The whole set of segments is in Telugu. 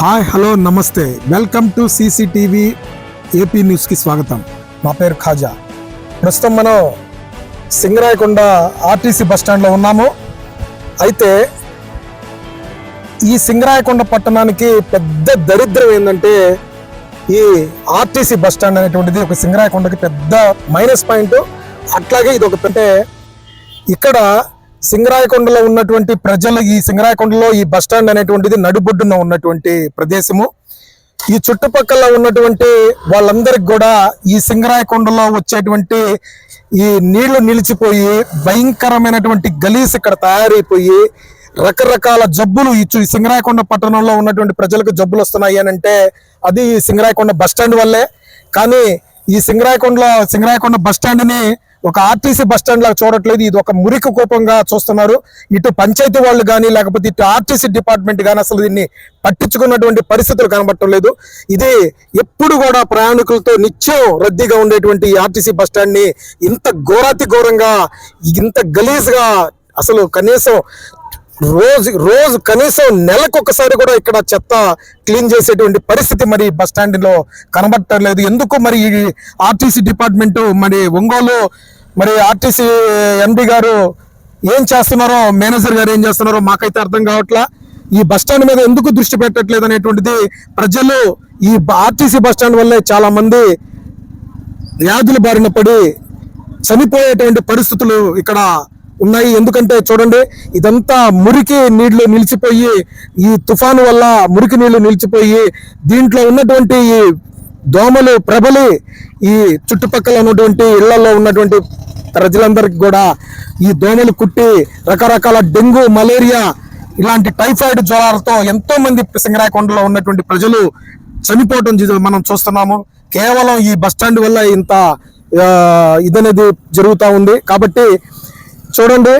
హాయ్ హలో నమస్తే. వెల్కమ్ టు సీసీటీవీ ఏపీ న్యూస్కి స్వాగతం. నా పేరు ఖాజా. ప్రస్తుతం మనం సింగరాయకొండ ఆర్టీసీ బస్ స్టాండ్లో ఉన్నాము. అయితే ఈ సింగరాయకొండ పట్టణానికి పెద్ద దరిద్రం ఏంటంటే ఈ ఆర్టీసీ బస్ స్టాండ్ అనేటువంటిది ఒక సింగరాయకొండకి పెద్ద మైనస్ పాయింట్. అట్లాగే ఇది ఒక అంటే ఇక్కడ సింగరాయకొండలో ఉన్నటువంటి ప్రజలు ఈ సింగరాయకొండలో ఈ బస్ స్టాండ్ అనేటువంటిది నడుబొడ్డున ఉన్నటువంటి ప్రదేశము. ఈ చుట్టుపక్కల ఉన్నటువంటి వాళ్ళందరికి కూడా ఈ సింగరాయకొండలో వచ్చేటువంటి ఈ నీళ్ళు నిలిచిపోయి భయంకరమైనటువంటి గలీస్ ఇక్కడ తయారైపోయి రకరకాల జబ్బులు ఇచ్చు. ఈ సింగరాయకొండ పట్టణంలో ఉన్నటువంటి ప్రజలకు జబ్బులు వస్తున్నాయి అని అంటే అది ఈ సింగరాయకొండ బస్ స్టాండ్ వల్లే. కానీ ఈ సింగరాయకొండలో సింగరాయకొండ బస్ ఒక ఆర్టీసీ బస్ స్టాండ్ లాగా చూడట్లేదు. ఇది ఒక మురికి కోపంగా చూస్తున్నారు. ఇటు పంచాయతీ వాళ్ళు కానీ లేకపోతే ఇటు ఆర్టీసీ డిపార్ట్మెంట్ కానీ అసలు దీన్ని పట్టించుకున్నటువంటి పరిస్థితులు కనబడటం లేదు. ఇది ఎప్పుడు కూడా ప్రయాణికులతో నిత్యం రద్దీగా ఉండేటువంటి ఆర్టీసీ బస్ ఇంత ఘోరాతి ఘోరంగా ఇంత గలీజ్గా అసలు కనీసం రోజు రోజు కనీసం నెలకు ఒకసారి కూడా ఇక్కడ చెత్త క్లీన్ చేసేటువంటి పరిస్థితి మరి బస్ స్టాండ్లో కనబడటం లేదు ఎందుకు మరి ఈ ఆర్టీసీ డిపార్ట్మెంట్ మరి ఒంగోలు మరి ఆర్టీసీ ఎండి గారు ఏం చేస్తున్నారో మేనేజర్ గారు ఏం చేస్తున్నారో మాకైతే అర్థం కావట్లా. ఈ బస్ స్టాండ్ మీద ఎందుకు దృష్టి పెట్టట్లేదు అనేటువంటిది ప్రజలు ఈ ఆర్టీసీ బస్ స్టాండ్ వల్లే చాలా మంది వ్యాధుల బారిన పడి చనిపోయేటువంటి పరిస్థితులు ఇక్కడ ఉన్నాయి. ఎందుకంటే చూడండి ఇదంతా మురికి నీళ్ళు నిలిచిపోయి ఈ తుఫాను వల్ల మురికి నీళ్ళు నిలిచిపోయి దీంట్లో ఉన్నటువంటి ఈ దోమలు ప్రబలి ఈ చుట్టుపక్కల ఉన్నటువంటి ఇళ్ళలో ఉన్నటువంటి ప్రజలందరికీ కూడా ఈ దోమలు కుట్టి రకరకాల డెంగ్యూ మలేరియా ఇలాంటి టైఫాయిడ్ జ్వరాలతో ఎంతో మంది సింగరాయకొండలో ఉన్నటువంటి ప్రజలు చనిపోవటం మనం చూస్తున్నాము. కేవలం ఈ బస్ స్టాండ్ వల్ల ఇంత ఇదనేది జరుగుతూ ఉంది. కాబట్టి చూడండి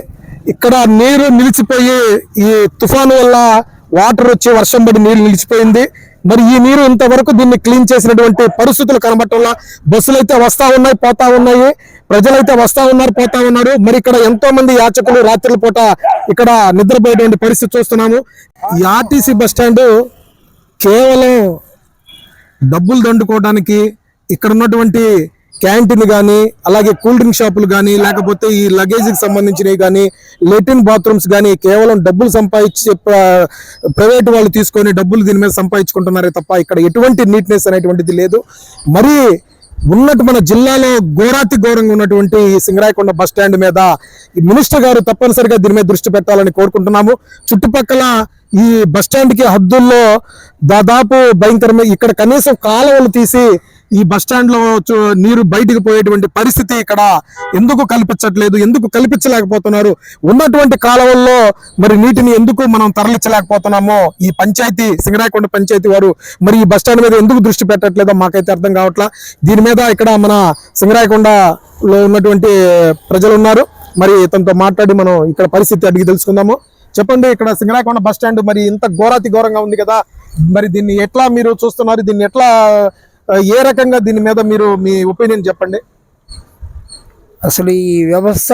ఇక్కడ నీరు నిలిచిపోయి ఈ తుఫాను వల్ల వాటర్ వచ్చి వర్షం పడి నీరు నిలిచిపోయింది. మరి ఈ నీరు ఇంతవరకు దీన్ని క్లీన్ చేసినటువంటి పరిస్థితులు కనబట్టంలా బస్సులు అయితే వస్తా ఉన్నాయి పోతా ఉన్నాయి ప్రజలైతే వస్తా ఉన్నారు పోతా ఉన్నారు. మరి ఇక్కడ ఎంతో మంది యాచకులు రాత్రుల పూట ఇక్కడ నిద్రపోయేటువంటి పరిస్థితి చూస్తున్నాము. ఈ ఆర్టీసీ బస్ స్టాండ్ కేవలం డబ్బులు దండుకోవడానికి ఇక్కడ ఉన్నటువంటి క్యాంటీన్ కానీ అలాగే కూల్ డ్రింక్ షాపులు కానీ లేకపోతే ఈ లగేజ్కి సంబంధించినవి కానీ లెటిన్ బాత్రూమ్స్ కానీ కేవలం డబ్బులు సంపాదించి ప్రైవేట్ వాళ్ళు తీసుకొని డబ్బులు దీని మీద సంపాదించుకుంటున్నారే తప్ప ఇక్కడ ఎటువంటి నీట్నెస్ అనేటువంటిది లేదు. మరి ఉన్నట్టు మన జిల్లాలో ఘోరాతి ఘోరంగా ఉన్నటువంటి ఈ సింగరాయకొండ బస్ స్టాండ్ మీద ఈ మినిస్టర్ గారు తప్పనిసరిగా దీని మీద దృష్టి పెట్టాలని కోరుకుంటున్నాము. చుట్టుపక్కల ఈ బస్ స్టాండ్కి హద్దుల్లో దాదాపు భయంకరమైన ఇక్కడ కనీసం కాలువలు తీసి ఈ బస్ స్టాండ్లో నీరు బయటికి పోయేటువంటి పరిస్థితి ఇక్కడ ఎందుకు కల్పించట్లేదు ఎందుకు కల్పించలేకపోతున్నారు? ఉన్నటువంటి కాలువల్లో మరి నీటిని ఎందుకు మనం తరలించలేకపోతున్నామో ఈ పంచాయతీ సింగరాయకొండ పంచాయతీ వారు మరి ఈ బస్ స్టాండ్ మీద ఎందుకు దృష్టి పెట్టట్లేదో మాకైతే అర్థం కావట్లా. దీని మీద ఇక్కడ మన సింగరాయకొండలో ఉన్నటువంటి ప్రజలు ఉన్నారు. మరి తనతో మాట్లాడి మనం ఇక్కడ పరిస్థితి అడిగి తెలుసుకుందాము. చెప్పండి ఇక్కడ సింగరాయకొండ బస్ స్టాండ్ మరి ఇంత ఘోరాతి ఘోరంగా ఉంది కదా. మరి దీన్ని ఎట్లా మీరు చూస్తున్నారు? దీన్ని ఎట్లా ఏ రకంగా దీని మీద మీరు మీ ఒపీనియన్ చెప్పండి? అసలు ఈ వ్యవస్థ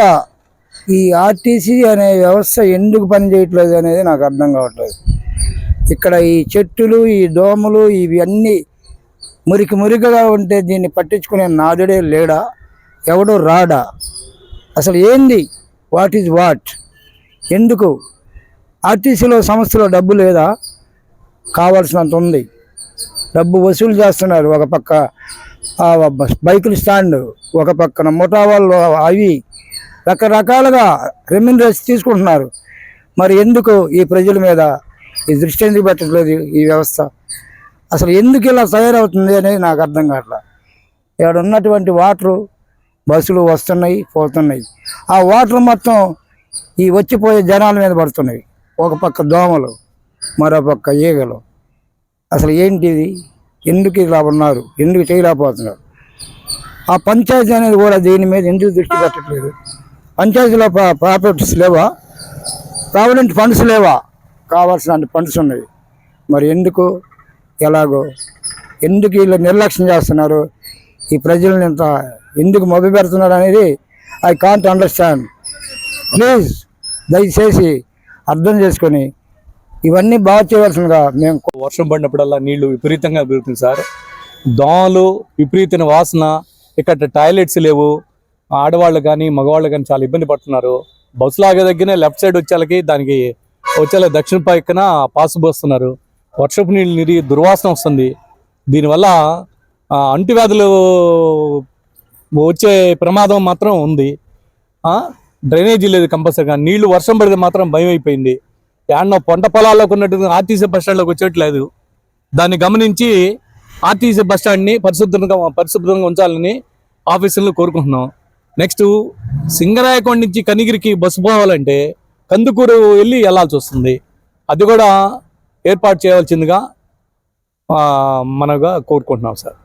ఈ ఆర్టీసీ అనే వ్యవస్థ ఎందుకు పనిచేయట్లేదు అనేది నాకు అర్థం కావట్లేదు. ఇక్కడ ఈ చెట్టులు ఈ దోమలు ఇవి అన్నీ మురికి మురికగా ఉంటే దీన్ని పట్టించుకునే నాదుడే లేడా? ఎవడో రాడా? అసలు ఏంది? వాట్ ఈజ్ వాట్ ఎందుకు? ఆర్టీసీలో సంస్థలో డబ్బు లేదా? కావాల్సినంత ఉంది. డబ్బు వసూలు చేస్తున్నారు ఒక పక్క ఆ బైకుల స్టాండ్ ఒక పక్కన ముఠా వాళ్ళు అవి రకరకాలుగా రెమ్యూనరేషన్ తీసుకుంటున్నారు. మరి ఎందుకు ఈ ప్రజల మీద ఈ దృష్టి ఎందుకు పెట్టట్లేదు ఈ వ్యవస్థ? అసలు ఎందుకు ఇలా తయారవుతుంది అనేది నాకు అర్థం కావట్లేదు ఇక్కడ ఉన్నటువంటి వాటరు బస్సులు వస్తున్నాయి పోతున్నాయి. ఆ వాటర్ మొత్తం ఈ వచ్చిపోయే జనాల మీద పడుతున్నాయి. ఒక పక్క దోమలు మరో పక్క ఈగలు. అసలు ఏంటిది ఎందుకు ఇలా ఉన్నారు? ఎందుకు చేయలేకపోతున్నారు? ఆ పంచాయతీ అనేది కూడా దీని మీద ఎందుకు దృష్టి పెట్టట్లేదు? పంచాయతీలో ప్రాపర్టీస్ లేవా? ప్రావిడెంట్ ఫండ్స్ లేవా? కావాల్సిన ఫండ్స్ ఉన్నాయి. మరి ఎందుకు? ఎలాగో? ఎందుకు వీళ్ళు నిర్లక్ష్యం చేస్తున్నారు? ఈ ప్రజల్ని ఇంత ఎందుకు మొదలు పెడుతున్నారు అనేది ఐ కాంట్ అండర్స్టాండ్ ప్లీజ్ దయచేసి అర్థం చేసుకొని ఇవన్నీ బాగా చేయవలసిందిగా మేము వర్షం పడినప్పుడల్లా నీళ్ళు విపరీతంగా పెరుగుతుంది సార్. దోమలు విపరీతమైన వాసన ఇక్కడ టాయిలెట్స్ లేవు. ఆడవాళ్ళు కానీ మగవాళ్ళు కానీ చాలా ఇబ్బంది పడుతున్నారు. బస్సు లాగే దగ్గర లెఫ్ట్ సైడ్ వచ్చేళ్ళకి దానికి వచ్చేలా దక్షిణ పైకన పాసు పోస్తున్నారు. వర్షపు నీళ్ళు నీరు దుర్వాసన వస్తుంది. దీనివల్ల అంటువ్యాధులు వచ్చే ప్రమాదం మాత్రం ఉంది. డ్రైనేజీ లేదు కంపల్సరీగా. నీళ్ళు వర్షం పడితే మాత్రం భయం అయిపోయింది. యాడనో పంట పొలాల్లోకి ఉన్నట్టు ఆర్టీసీ బస్ స్టాండ్లోకి వచ్చేట్లేదు దాన్ని గమనించి ఆర్టీసీ బస్ స్టాండ్ని పరిశుభ్రంగా పరిశుభ్రంగా ఉంచాలని ఆఫీసులను కోరుకుంటున్నాం. నెక్స్ట్ సింగరాయకొండ నుంచి కనిగిరికి బస్సు పోవాలంటే కందుకూరు వెళ్ళి వెళ్ళాల్సి వస్తుంది. అది కూడా ఏర్పాటు చేయవలసిందిగా మనగా కోరుకుంటున్నాం సార్.